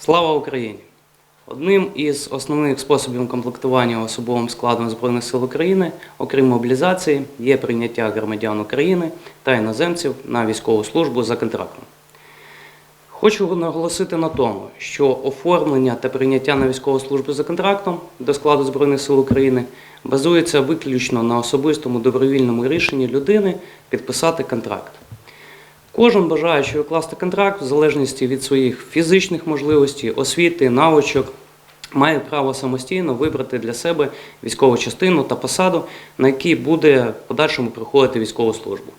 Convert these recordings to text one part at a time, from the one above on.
Слава Україні! Одним із основних способів комплектування особовим складом Збройних сил України, окрім мобілізації, є прийняття громадян України та іноземців на військову службу за контрактом. Хочу наголосити на тому, що оформлення та прийняття на військову службу за контрактом до складу Збройних сил України базується виключно на особистому добровільному рішенні людини підписати контракт. Кожен бажаючий укласти контракт, в залежності від своїх фізичних можливостей, освіти, навичок, має право самостійно вибрати для себе військову частину та посаду, на якій буде в подальшому проходити військову службу.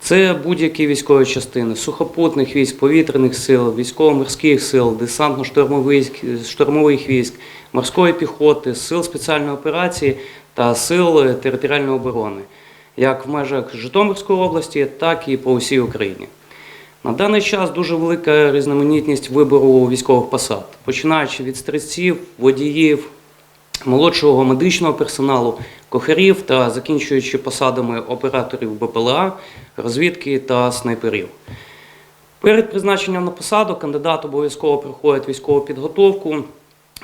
Це будь-які військові частини сухопутних військ, повітряних сил, військово-морських сил, десантно-штурмових штурмових військ, морської піхоти, сил спеціальної операції та сил територіальної оборони, як в межах Житомирської області, так і по усій Україні. На даний час дуже велика різноманітність вибору військових посад, починаючи від стрільців, водіїв, молодшого медичного персоналу, кухарів та закінчуючи посадами операторів БПЛА, розвідки та снайперів. Перед призначенням на посаду кандидат обов'язково проходить військову підготовку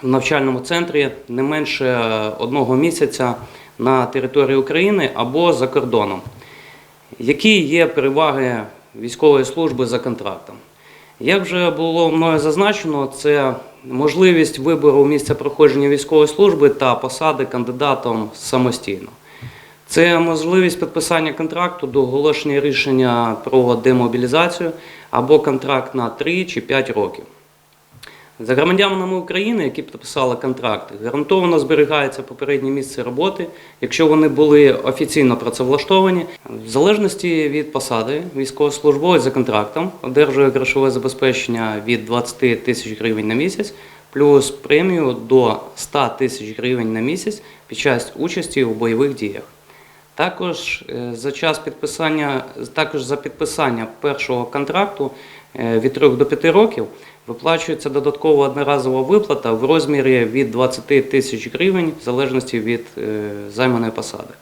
в навчальному центрі не менше одного місяця на території України або за кордоном. Які є переваги військової служби за контрактом? Як вже було мною зазначено, це можливість вибору місця проходження військової служби та посади кандидатом самостійно. Це можливість підписання контракту до оголошення рішення про демобілізацію або контракт на 3 чи 5 років. За громадянами України, які підписали контракти, гарантовано зберігається попереднє місце роботи, якщо вони були офіційно працевлаштовані. В залежності від посади, військовослужбовець за контрактом одержує грошове забезпечення від 20 тисяч гривень на місяць, плюс премію до 100 тисяч гривень на місяць під час участі у бойових діях. Також е, за час підписання, також за підписання першого контракту від 3 до 5 років виплачується додаткова одноразова виплата в розмірі від 20 тисяч гривень в залежності від е, займаної посади.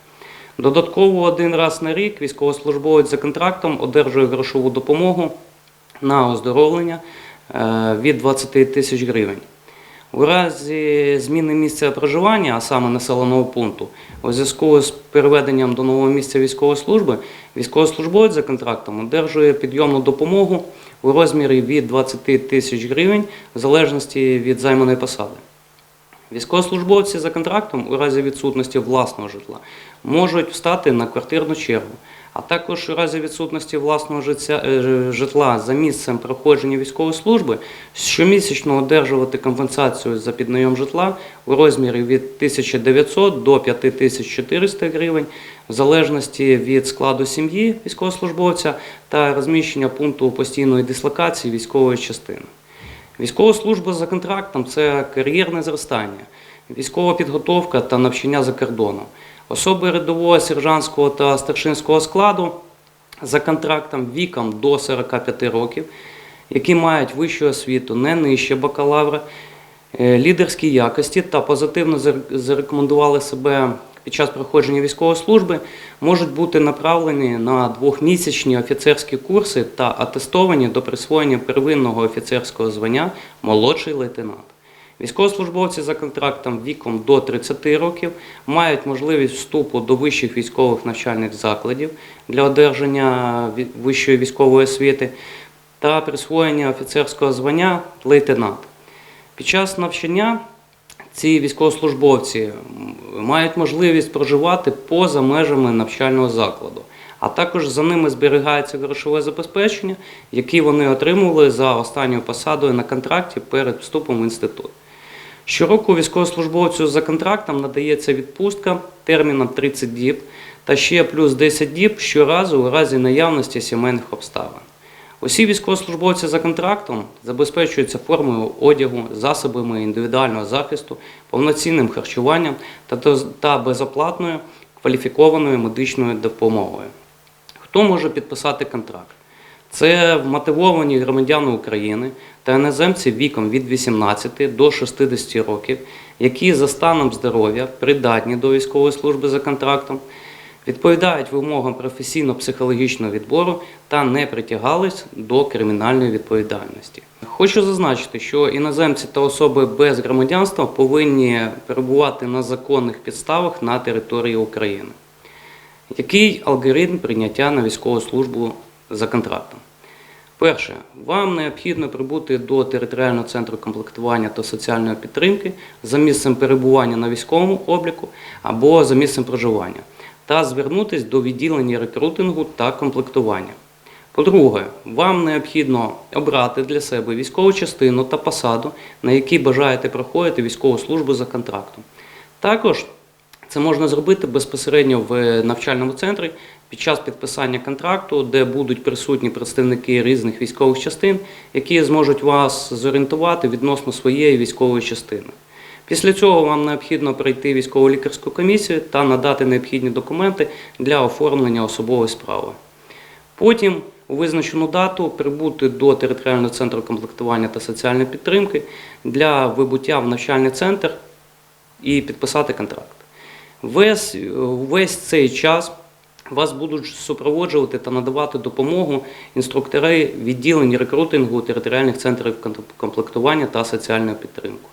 Додатково один раз на рік військовослужбовець за контрактом одержує грошову допомогу на оздоровлення е, від 20 тисяч гривень. У разі зміни місця проживання, а саме населеного пункту, у зв'язку з переведенням до нового місця військової служби, військовослужбовець за контрактом одержує підйомну допомогу у розмірі від 20 тисяч гривень в залежності від займаної посади. Військовослужбовці за контрактом у разі відсутності власного житла можуть встати на квартирну чергу, а також у разі відсутності власного е, житла за місцем проходження військової служби щомісячно одержувати компенсацію за піднайом житла у розмірі від 1900 до 5400 гривень, в залежності від складу сім'ї військовослужбовця та розміщення пункту постійної дислокації військової частини. Військова служба за контрактом це кар'єрне зростання, військова підготовка та навчання за кордоном. Особи рядового, сержантського та старшинського складу за контрактом віком до 45 років, які мають вищу освіту не нижче бакалавра, е, лідерські якості та позитивно зарекомендували себе під час проходження військової служби, можуть бути направлені на двохмісячні офіцерські курси та атестовані до присвоєння первинного офіцерського звання молодший лейтенант. Військовослужбовці за контрактом віком до 30 років мають можливість вступу до вищих військових навчальних закладів для одержання вищої військової освіти та присвоєння офіцерського звання лейтенант. Під час навчання ці військовослужбовці мають можливість проживати поза межами навчального закладу, а також за ними зберігається грошове забезпечення, яке вони отримували за останньою посадою на контракті перед вступом в інститут. Щороку військовослужбовцю за контрактом надається відпустка терміном 30 діб та ще плюс 10 діб щоразу у разі наявності сімейних обставин. Усі військовослужбовці за контрактом забезпечуються формою одягу, засобами індивідуального захисту, повноцінним харчуванням та, безоплатною кваліфікованою медичною допомогою. Хто може підписати контракт? Це вмотивовані громадяни України та іноземці віком від 18 до 60 років, які за станом здоров'я придатні до військової служби за контрактом, відповідають вимогам професійно-психологічного відбору та не притягались до кримінальної відповідальності. Хочу зазначити, що іноземці та особи без громадянства повинні перебувати на законних підставах на території України. Який алгоритм прийняття на військову службу за контрактом? Перше, вам необхідно прибути до територіального центру комплектування та соціальної підтримки за місцем перебування на військовому обліку або за місцем проживання та звернутися до відділення рекрутингу та комплектування. По-друге, вам необхідно обрати для себе військову частину та посаду, на якій бажаєте проходити військову службу за контрактом. Також це можна зробити безпосередньо в навчальному центрі під час підписання контракту, де будуть присутні представники різних військових частин, які зможуть вас зорієнтувати відносно своєї військової частини. Після цього вам необхідно пройти військово лікарську комісію та надати необхідні документи для оформлення особової справи. Потім у визначену дату прибути до територіального центру комплектування та соціальної підтримки для вибуття в навчальний центр і підписати контракт. Весь, весь цей час вас будуть супроводжувати та надавати допомогу інструктори відділень рекрутингу територіальних центрів комплектування та соціальної підтримки.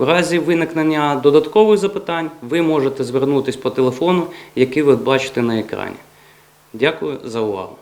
У разі виникнення додаткових запитань ви можете звернутися по телефону, який ви бачите на екрані. Дякую за увагу.